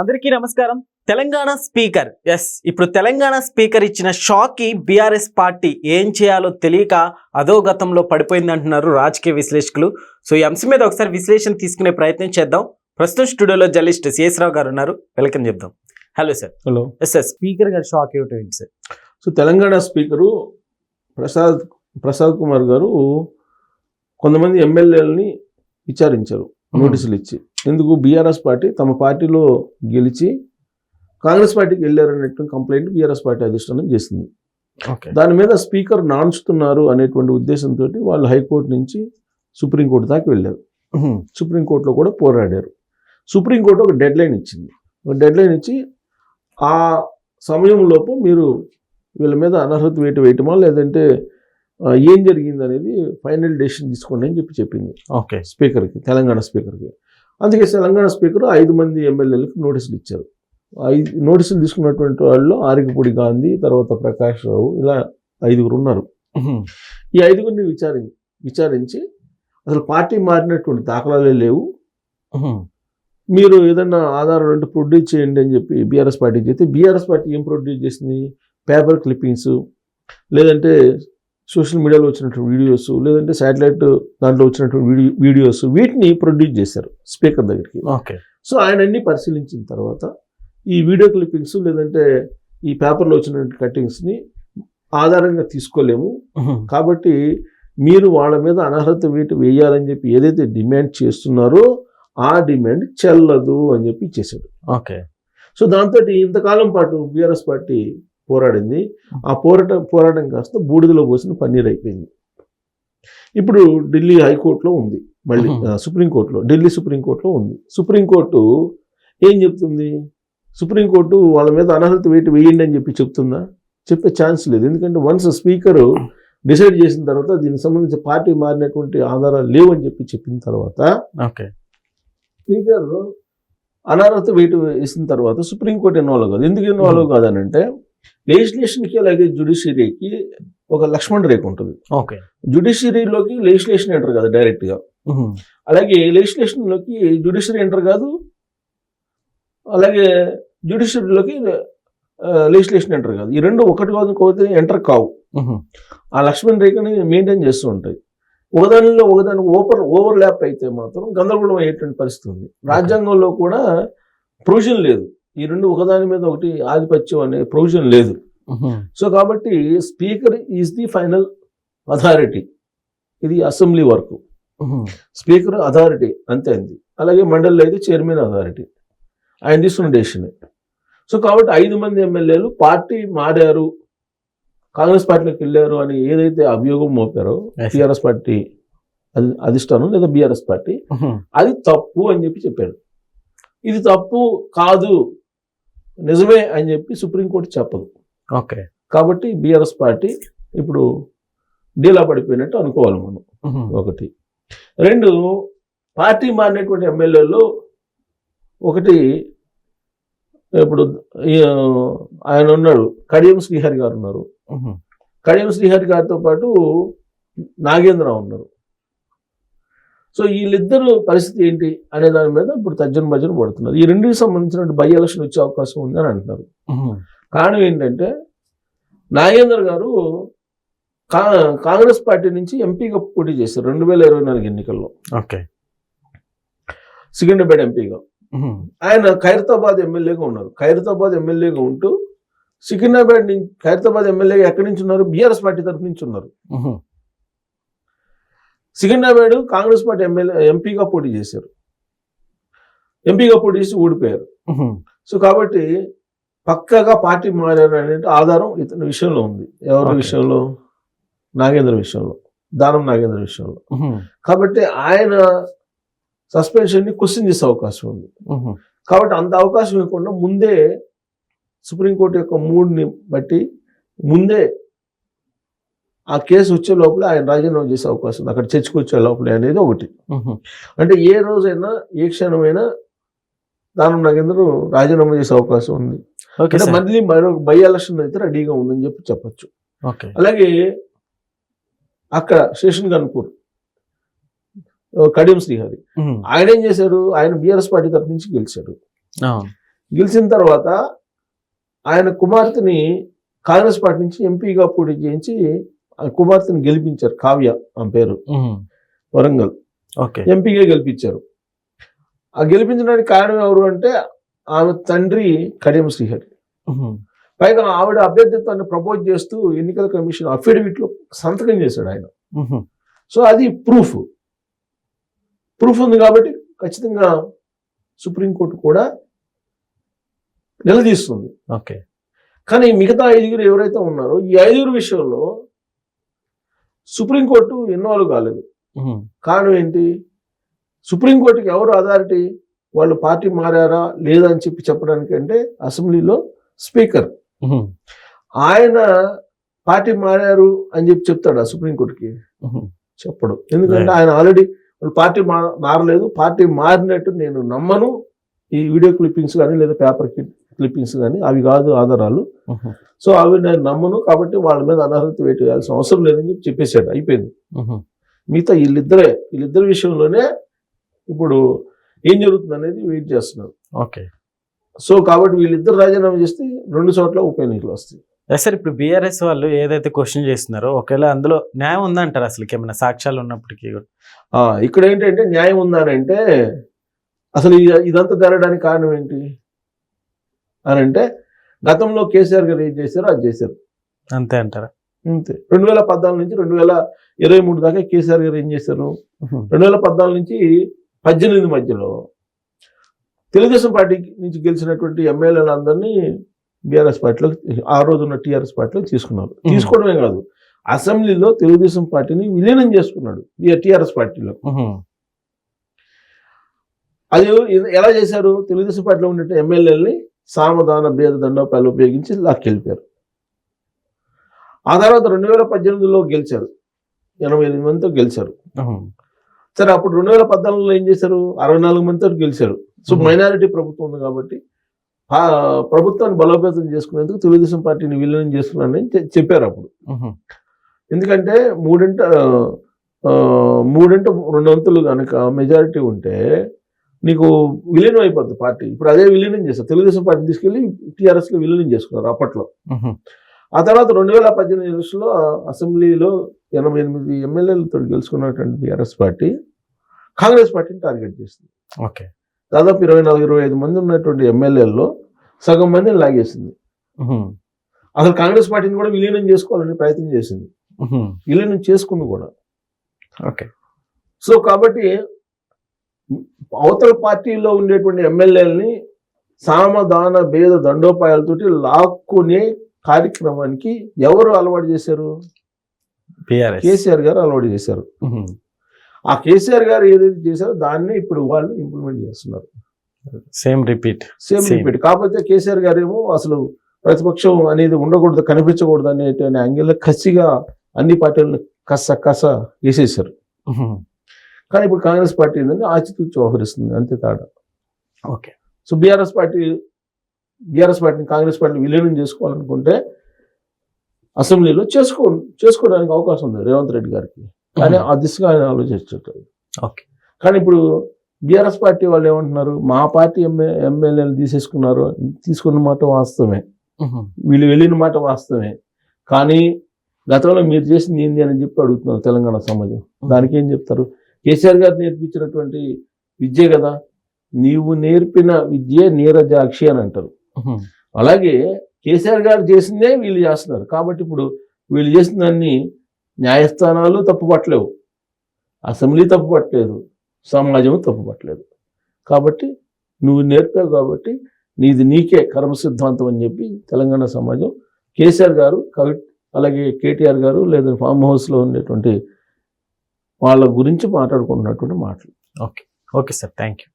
అందరికీ నమస్కారం. Telangana speaker yes ఇప్పుడు తెలంగాణ స్పీకర్ ఇచ్చిన షాక్కి బీఆర్ఎస్ పార్టీ ఏం చేయాలో తెలియక అధోగతంలో పడిపోయింది అంటున్నారు రాజకీయ విశ్లేషకులు. సో ఈ అంశం మీద ఒకసారి విశ్లేషణ తీసుకునే ప్రయత్నం చేద్దాం. ప్రస్తుతం స్టూడియోలో జర్నలిస్ట్ సిఎస్ రావు గారు ఉన్నారు. వెల్కమ్ చెప్దాం. Hello sir hello yes sir speaker గారు షాక్ ఏమిటి sir so Telangana speaker Prasad Prasad Kumar garu కొంతమంది ఎమ్మెల్యేలని విచారించారు. నోటీసులు ఇచ్చి ఎందుకు? బీఆర్ఎస్ పార్టీ తమ పార్టీలో గెలిచి కాంగ్రెస్ పార్టీకి వెళ్ళారనేటువంటి కంప్లైంట్ బీఆర్ఎస్ పార్టీ అధిష్టానం చేసింది. దాని మీద స్పీకర్ నాన్చుతున్నారు అనేటువంటి ఉద్దేశంతో వాళ్ళు హైకోర్టు నుంచి సుప్రీంకోర్టు దాకా వెళ్ళారు. సుప్రీంకోర్టులో కూడా పోరాడారు. సుప్రీంకోర్టు ఒక డెడ్ లైన్ ఇచ్చింది. ఒక డెడ్ లైన్ ఇచ్చి ఆ సమయంలోపు మీరు వీళ్ళ మీద అనర్హత వేటు వేయటమా? లేదంటే ఏం జరిగింది అనేది ఫైనల్ డెసిషన్ తీసుకోండి అని చెప్పి చెప్పింది. ఓకే. స్పీకర్కి తెలంగాణ స్పీకర్కి. అందుకే తెలంగాణ స్పీకర్ ఐదు మంది ఎమ్మెల్యేలకు నోటీసులు ఇచ్చారు. ఐదు నోటీసులు తీసుకున్నటువంటి వాళ్ళు ఆరికపూడి గాంధీ తర్వాత ప్రకాష్ రావు ఇలా ఐదుగురు ఉన్నారు. ఈ ఐదుగురిని విచారి విచారించి అసలు పార్టీ మారినటువంటి దాఖలాలే లేవు. మీరు ఏదన్నా ఆధారం అంటే ప్రొడ్యూస్ చేయండి అని చెప్పి బీఆర్ఎస్ పార్టీ చెప్తే బీఆర్ఎస్ పార్టీ ఏం ప్రొడ్యూస్ చేసింది? పేపర్ క్లిప్పింగ్స్ లేదంటే సోషల్ మీడియాలో వచ్చినటువంటి వీడియోస్ లేదంటే శాటిలైట్ దాంట్లో వచ్చినటువంటి వీడియో వీడియోస్ వీటిని ప్రొడ్యూస్ చేశారు స్పీకర్ దగ్గరికి. ఓకే. సో ఆయన అన్ని పరిశీలించిన తర్వాత ఈ వీడియో క్లిప్పింగ్స్ లేదంటే ఈ పేపర్లో వచ్చినటువంటి కట్టింగ్స్ని ఆధారంగా తీసుకోలేము. కాబట్టి మీరు వాళ్ళ మీద అనర్హత వేటు వేయాలని చెప్పి ఏదైతే డిమాండ్ చేస్తున్నారో ఆ డిమాండ్ చెల్లదు అని చెప్పి ఇచ్చేసాడు ఓకే. సో దాంతో ఇంతకాలం పాటు బీఆర్ఎస్ పార్టీ పోరాడింది. ఆ పోరాటం పోరాటం కాస్త బూడిదలో పోసిన పన్నీర్ అయిపోయింది. ఇప్పుడు ఢిల్లీ హైకోర్టులో ఉంది. మళ్ళీ సుప్రీంకోర్టులో ఢిల్లీ సుప్రీంకోర్టులో ఉంది. సుప్రీంకోర్టు ఏం చెప్తుంది? సుప్రీంకోర్టు వాళ్ళ మీద అనర్హత వేటు వేయండి అని చెప్పి చెప్తుందా? చెప్పే ఛాన్స్ లేదు. ఎందుకంటే వన్స్ స్పీకర్ డిసైడ్ చేసిన తర్వాత దీనికి సంబంధించి పార్టీ మారినటువంటి ఆధారాలు లేవని చెప్పి చెప్పిన తర్వాత ఓకే. స్పీకర్ అనర్హత వేటు వేసిన తర్వాత సుప్రీంకోర్టు ఇన్వాల్వ్ కాదు. ఎందుకు ఇన్వాల్వ్ కాదనంటే లెజిస్లేషన్కి అలాగే జుడిషియరీకి ఒక లక్ష్మణ్ రేఖ ఉంటుంది. ఓకే. జుడిషియరీలోకి లెజిస్లేషన్ ఎంటర్ కాదు డైరెక్ట్గా. అలాగే లెజిస్లేషన్లోకి జుడిషియరీ ఎంటర్ కాదు. అలాగే జుడిషియరీలోకి లెజిస్లేషన్ ఎంటర్ కాదు. ఈ రెండు ఒకటి కాదు ఇంకోటి ఎంటర్ కావు. ఆ లక్ష్మణ్ రేఖని మెయింటైన్ చేస్తూ ఉంటాయి. ఒకదానిలో ఒకదానికి ఓవర్ ఓవర్ ల్యాప్ అయితే మాత్రం గందరగోళం అయ్యేటువంటి పరిస్థితి ఉంది. రాజ్యాంగంలో కూడా ప్రొవిజన్ లేదు. ఈ రెండు ఒకదాని మీద ఒకటి ఆధిపత్యం అనే ప్రొవిజన్ లేదు. సో కాబట్టి speaker is the final authority. ఇది అసెంబ్లీ వర్క్. స్పీకర్ అథారిటీ అంతే అంది. అలాగే మండలిలో అయితే చైర్మన్ అథారిటీ. ఆయన తీసుకున్న డెసిషన్ సో కాబట్టి ఐదు మంది ఎమ్మెల్యేలు పార్టీ మారారు. కాంగ్రెస్ పార్టీలోకి వెళ్ళారు అని ఏదైతే అభియోగం మోపారో. టీఆర్ఎస్ పార్టీ అది అధిష్టానం లేదా బీఆర్ఎస్ పార్టీ అది తప్పు అని చెప్పి చెప్పాడు. ఇది తప్పు కాదు. నిజమే అని చెప్పి సుప్రీంకోర్టు చెప్పదు. ఓకే. కాబట్టి బీఆర్ఎస్ పార్టీ ఇప్పుడు డీలా పడిపోయినట్టు అనుకోవాలి మనం. ఒకటి. రెండు పార్టీ మారినటువంటి ఎమ్మెల్యేలు ఒకటి ఇప్పుడు ఆయన ఉన్నాడు కడియం శ్రీహరి గారు ఉన్నారు. కడియం శ్రీహరి గారితో పాటు నాగేంద్ర ఉన్నారు. సో వీళ్ళిద్దరు పరిస్థితి ఏంటి అనే దాని మీద ఇప్పుడు తర్జన భజన పడుతున్నారు. ఈ రెండుకి సంబంధించిన బై ఎలక్షన్ వచ్చే అవకాశం ఉంది అని అంటున్నారు. కారణం ఏంటంటే నాగేంద్ర గారు కాంగ్రెస్ పార్టీ నుంచి ఎంపీగా పోటీ చేశారు రెండు వేల ఇరవై నాలుగు ఎన్నికల్లో. ఓకే. సికింద్రాబాద్ ఎంపీగా. ఆయన ఖైరతాబాద్ ఎమ్మెల్యేగా ఉన్నారు. ఖైరతాబాద్ ఎమ్మెల్యేగా ఉంటూ సికింద్రాబాద్ నుంచి ఖైరతాబాద్ ఎమ్మెల్యేగా ఎక్కడి నుంచి ఉన్నారు? బీఆర్ఎస్ పార్టీ తరఫు నుంచి ఉన్నారు. సికింద్రాబాద్ కాంగ్రెస్ పార్టీ ఎమ్మెల్యే ఎంపీగా పోటీ చేశారు. ఎంపీగా పోటీ చేసి ఓడిపోయారు. సో కాబట్టి పక్కగా పార్టీ మారారు అనే ఆధారం ఇతని విషయంలో ఉంది. ఎవరి. విషయంలో? నాగేంద్ర విషయంలో. దానం నాగేంద్ర విషయంలో. కాబట్టి ఆయన సస్పెన్షన్ని క్వశ్చన్ చేసే అవకాశం ఉంది. కాబట్టి అంత అవకాశం ఇవ్వకుండా ముందే సుప్రీంకోర్టు యొక్క మూడ్ని బట్టి ముందే ఆ కేసు వచ్చే లోపల ఆయన రాజీనామా చేసే అవకాశం ఉంది. అక్కడ చర్చకొచ్చే లోపలే అనేది ఒకటి. అంటే ఏ రోజైనా ఏ క్షణమైనా దానం నాగేంద్ర రాజీనామా చేసే అవకాశం ఉంది. అంటే మళ్ళీ మరొక బై ఎలక్షన్ అయితే రెడీగా ఉందని చెప్పి చెప్పొచ్చు. అలాగే అక్కడ స్టేషన్ కన్పూర్ కడియం శ్రీహరి ఆయన ఏం చేశాడు ఆయన బీఆర్ఎస్ పార్టీ తరఫు నుంచి గెలిచాడు గెలిచిన తర్వాత ఆయన కుమార్తెని కాంగ్రెస్ పార్టీ నుంచి ఎంపీగా పోటీ చేయించి కుమార్తెని గెలిపించారు. కావ్య ఆమె పేరు. వరంగల్. ఓకే. ఎంపీగా గెలిపించారు. ఆ గెలిపించడానికి కారణం ఎవరు అంటే ఆమె తండ్రి కడియం శ్రీహరి. పైగా ఆవిడ అభ్యర్థిత్వాన్ని ప్రపోజ్ చేస్తూ ఎన్నికల కమిషన్ అఫిడవిట్లో సంతకం చేశాడు ఆయన. సో అది ప్రూఫ్. ప్రూఫ్ ఉంది కాబట్టి ఖచ్చితంగా సుప్రీంకోర్టు కూడా నిలదీస్తుంది. ఓకే. కానీ మిగతా ఐదుగురు ఎవరైతే ఉన్నారో ఈ ఐదుగురు విషయంలో సుప్రీంకోర్టు ఇన్వాల్వ్ కాలేదు. కారణం ఏంటి? సుప్రీంకోర్టుకి ఎవరు అథారిటీ? వాళ్ళు పార్టీ మారారా? లేదా అని చెప్పి చెప్పడానికి అంటే అసెంబ్లీలో స్పీకర్. ఆయన పార్టీ మారారు అని చెప్పి చెప్తాడు ఆ సుప్రీంకోర్టుకి. చెప్పడు. ఎందుకంటే. ఆయన ఆల్రెడీ వాళ్ళు పార్టీ మారలేదు. పార్టీ మారినట్టు నేను నమ్మను. ఈ వీడియో క్లిప్పింగ్స్ కానీ లేదా పేపర్ క్లిప్పింగ్స్ కానీ అవి కాదు ఆధారాలు. సో అవి నేను నమ్మను కాబట్టి వాళ్ళ మీద అనర్హత వేటు వేయాల్సిన అవసరం లేదని చెప్పి చెప్పేశాడు. అయిపోయింది. మిగతా వీళ్ళిద్దరే వీళ్ళిద్దరి విషయంలోనే ఇప్పుడు ఏం జరుగుతుంది అనేది వెయిట్ చేస్తున్నారు. ఓకే. సో కాబట్టి వీళ్ళిద్దరు రాజీనామా చేస్తే రెండు చోట్ల ఉప ఎన్నికలు వస్తాయి. సార్ ఇప్పుడు బీఆర్ఎస్ వాళ్ళు ఏదైతే క్వశ్చన్ చేస్తున్నారో ఒకవేళ అందులో న్యాయం ఉందంటారు అసలు ఏమైనా సాక్ష్యాలు ఉన్నప్పటికీ ఇక్కడ ఏంటంటే న్యాయం ఉందని అంటే అసలు ఇదంతా జరగడానికి కారణం ఏంటి? అని అంటే గతంలో కేసీఆర్ గారు ఏం చేశారో అది చేశారు. అంతే అంటారా? అంతే. రెండు వేల పద్నాలుగు నుంచి రెండు వేల ఇరవై మూడు దాకా కేసీఆర్ గారు ఏం చేశారు? రెండు వేల పద్నాలుగు నుంచి పద్దెనిమిది మధ్యలో తెలుగుదేశం పార్టీ నుంచి గెలిచినటువంటి ఎమ్మెల్యేలందరినీ బీఆర్ఎస్ పార్టీలో ఆ రోజు ఉన్న టీఆర్ఎస్ పార్టీలో తీసుకున్నారు. తీసుకోవడమే కాదు అసెంబ్లీలో తెలుగుదేశం పార్టీని విలీనం చేసుకున్నాడు టీఆర్ఎస్ పార్టీలో. అది ఎలా చేశారు? తెలుగుదేశం పార్టీలో ఉండే ఎమ్మెల్యేలని సామధాన భేద దండోపాయాలు ఉపయోగించి లాక్కెళ్ళిపోయారు ఆ తర్వాత రెండు వేల పద్దెనిమిదిలో గెలిచారు. ఎనభై ఎనిమిది మందితో గెలిచారు. సరే అప్పుడు రెండు వేల పద్నాలుగులో ఏం చేశారు? అరవై నాలుగు మందితో గెలిచారు. సో. మైనారిటీ ప్రభుత్వం ఉంది కాబట్టి ప్రభుత్వాన్ని బలోపేతం చేసుకునేందుకు తెలుగుదేశం పార్టీని విలీనం చేసుకున్నారని చె- చెప్పారు అప్పుడు. ఎందుకంటే మూడింట మూడింట రెండు వంతులు కనుక మెజారిటీ ఉంటే నీకు విలీనం అయిపోద్ది పార్టీ. ఇప్పుడు అదే విలీనం చేస్తారు తెలుగుదేశం పార్టీ తీసుకెళ్ళి టీఆర్ఎస్లో విలీనం చేసుకున్నారు అప్పట్లో. ఆ తర్వాత రెండు వేల పద్దెనిమిది ఎలక్షన్లో అసెంబ్లీలో ఎనభై ఎనిమిది ఎమ్మెల్యేలతో గెలుచుకున్నటువంటి బీఆర్ఎస్ పార్టీ కాంగ్రెస్ పార్టీని టార్గెట్ చేసింది. ఓకే. దాదాపు ఇరవై నాలుగు ఇరవై ఐదు మంది ఉన్నటువంటి ఎమ్మెల్యేల్లో సగం మందిని లాగేసింది. అసలు కాంగ్రెస్ పార్టీని కూడా విలీనం చేసుకోవాలని ప్రయత్నం చేసింది. విలీనం చేసుకుంది కూడా. ఓకే. సో కాబట్టి అవతల పార్టీలో ఉండేటువంటి ఎమ్మెల్యేలని సామధాన భేద దండోపాయాలతోటి లాక్కునే కార్యక్రమానికి ఎవరు అలవాటు చేశారు? కేసీఆర్ గారు అలవాటు చేశారు. ఆ కేసీఆర్ గారు ఏదైతే చేశారో దాన్ని ఇప్పుడు వాళ్ళు ఇంప్లిమెంట్ చేస్తున్నారు. Same repeat same. రిపీట్ కాకపోతే కేసీఆర్ గారు ఏమో అసలు ప్రతిపక్షం అనేది ఉండకూడదు కనిపించకూడదు అనేటువంటి యాంగిల్లో కసిగా అన్ని పార్టీలను కస కస వేసేసారు. కానీ ఇప్పుడు కాంగ్రెస్ పార్టీ ఏంటంటే ఆచితూచి వ్యవహరిస్తుంది అంతే తేడా. Okay. So BRS party BRS పార్టీని కాంగ్రెస్ పార్టీని విలీనం చేసుకోవాలనుకుంటే అసెంబ్లీలో చేసుకో చేసుకోవడానికి అవకాశం ఉంది రేవంత్ రెడ్డి గారికి. కానీ ఆ దిశగా ఆయన ఆలోచించారు ఓకే. కానీ ఇప్పుడు బీఆర్ఎస్ పార్టీ వాళ్ళు ఏమంటున్నారు మా పార్టీ ఎమ్మె ఎమ్మెల్యేలు తీసేసుకున్నారు తీసుకున్న మాట వాస్తవమే. వీళ్ళు వెళ్ళిన మాట వాస్తవమే. కానీ గతంలో మీరు చేసింది ఏంది అని చెప్పి అడుగుతున్నారు తెలంగాణ సమాజం. దానికి ఏం చెప్తారు? కేసీఆర్ గారు నేర్పించినటువంటి విద్య కదా. నీవు నేర్పిన విద్యే నీరజాక్షి అని అంటారు. అలాగే కేసీఆర్ గారు చేసిందే వీళ్ళు చేస్తున్నారు. కాబట్టి ఇప్పుడు వీళ్ళు చేసిన దాన్ని న్యాయస్థానాలు తప్పుపట్టలేవు. అసెంబ్లీ తప్పుపట్టలేదు. సమాజం తప్పుపట్టలేదు. కాబట్టి నువ్వు నేర్పావు కాబట్టి నీది నీకే కర్మ సిద్ధాంతం అని చెప్పి తెలంగాణ సమాజం కేసీఆర్ గారు కవి అలాగే కేటీఆర్ గారు లేదా ఫామ్ హౌస్లో ఉండేటువంటి వాళ్ళ గురించి మాట్లాడుకున్నటువంటి మాటలు. ఓకే. సార్. Thank you